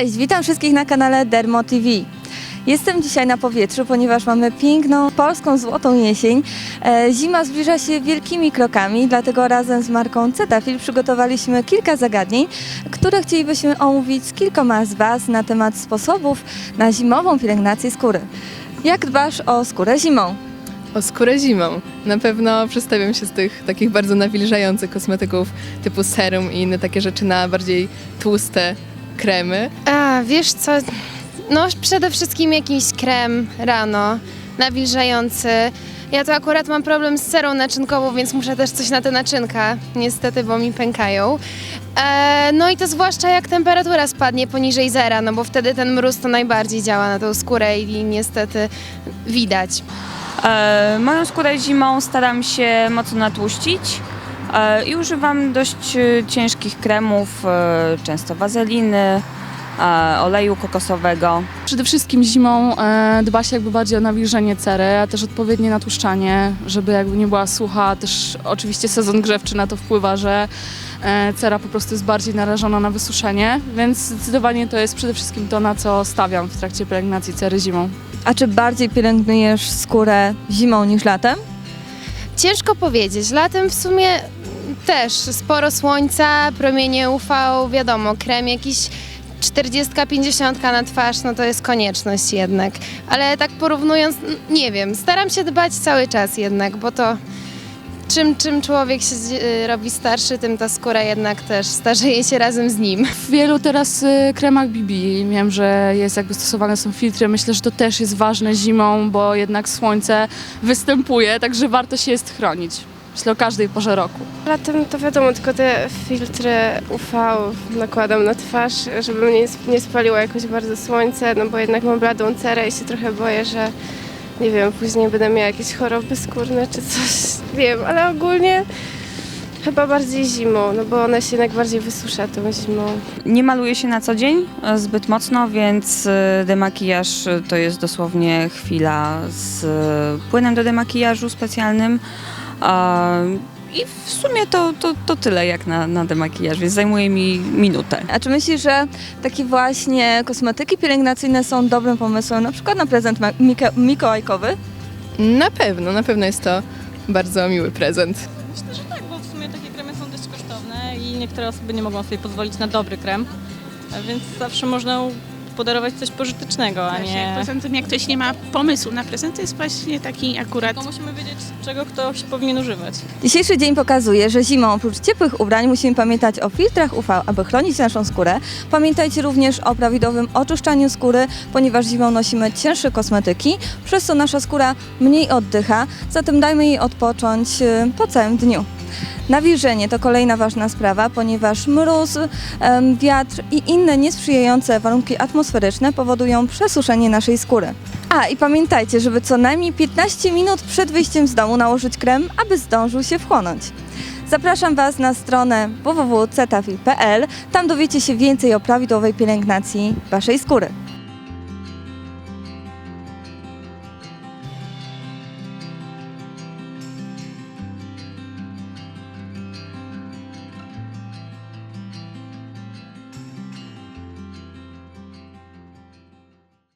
Cześć, witam wszystkich na kanale Dermo TV. Jestem dzisiaj na powietrzu, ponieważ mamy piękną polską złotą jesień. E, Zima zbliża się wielkimi krokami, dlatego razem z marką Cetaphil przygotowaliśmy kilka zagadnień, które chcielibyśmy omówić z kilkoma z Was na temat sposobów na zimową pielęgnację skóry. Jak dbasz o skórę zimą? O skórę zimą. Na pewno przestawiam się z tych takich bardzo nawilżających kosmetyków typu serum i inne takie rzeczy na bardziej tłuste kremy. A, wiesz co? No przede wszystkim jakiś krem rano, nawilżający. Ja to akurat mam problem z serą naczynkową, więc muszę też coś na te naczynka, niestety, bo mi pękają. E, no i to zwłaszcza jak temperatura spadnie poniżej zera, no bo wtedy ten mróz to najbardziej działa na tą skórę i niestety widać. E, moją skórę zimą staram się mocno natłuścić i używam dość e, ciężkich kremów, e, często wazeliny, e, oleju kokosowego. Przede wszystkim zimą e, dba się jakby bardziej o nawilżenie cery, a też odpowiednie natłuszczanie, żeby jakby nie była sucha. Też oczywiście sezon grzewczy na to wpływa, że e, cera po prostu jest bardziej narażona na wysuszenie, więc zdecydowanie to jest przede wszystkim to, na co stawiam w trakcie pielęgnacji cery zimą. A czy bardziej pielęgnujesz skórę zimą niż latem? Ciężko powiedzieć. Latem w sumie też sporo słońca, promienie UV, wiadomo, krem jakiś 40-50 na twarz, no to jest konieczność jednak. Ale tak porównując, nie wiem, staram się dbać cały czas jednak, bo to czym, czym człowiek się y, robi starszy, tym ta skóra jednak też starzeje się razem z nim. W wielu teraz e, kremach BB wiem, że jest jakby stosowane są filtry. Myślę, że to też jest ważne zimą, bo jednak słońce występuje, także warto się jest chronić. Myślę o każdej porze roku. Latem to wiadomo, tylko te filtry UV nakładam na twarz, żeby mnie nie spaliło jakoś bardzo słońce, no bo jednak mam bladą cerę i się trochę boję, że nie wiem, później będę miała jakieś choroby skórne czy coś, wiem, ale ogólnie chyba bardziej zimą, no bo ona się jednak bardziej wysusza tą zimą. Nie maluję się na co dzień e, zbyt mocno, więc e, demakijaż e, to jest dosłownie chwila z płynem do demakijażu specjalnym. I w sumie to, to, to tyle jak na, na demakijaż, więc zajmuje mi minutę. A czy myślisz, że takie właśnie kosmetyki pielęgnacyjne są dobrym pomysłem, na przykład na prezent mikołajkowy? Na pewno, na pewno jest to bardzo miły prezent. Myślę, że tak, bo w sumie takie kremy są dość kosztowne i niektóre osoby nie mogą sobie pozwolić na dobry krem, a więc zawsze można podarować coś pożytecznego, a Właśnie, nie... Poza tym jak ktoś nie ma pomysłu na prezent, to jest właśnie taki akurat Tylko musimy wiedzieć, czego ktoś powinien używać. Dzisiejszy dzień pokazuje, że zimą oprócz ciepłych ubrań musimy pamiętać o filtrach UV, aby chronić naszą skórę. Pamiętajcie również o prawidłowym oczyszczaniu skóry, ponieważ zimą nosimy cięższe kosmetyki, przez co nasza skóra mniej oddycha, zatem dajmy jej odpocząć y, po całym dniu. Nawilżenie to kolejna ważna sprawa, ponieważ mróz, wiatr i inne niesprzyjające warunki atmosferyczne powodują przesuszenie naszej skóry. A i pamiętajcie, żeby co najmniej 15 minut przed wyjściem z domu nałożyć krem, aby zdążył się wchłonąć. Zapraszam Was na stronę www.cetafil.pl. Tam dowiecie się więcej o prawidłowej pielęgnacji Waszej skóry.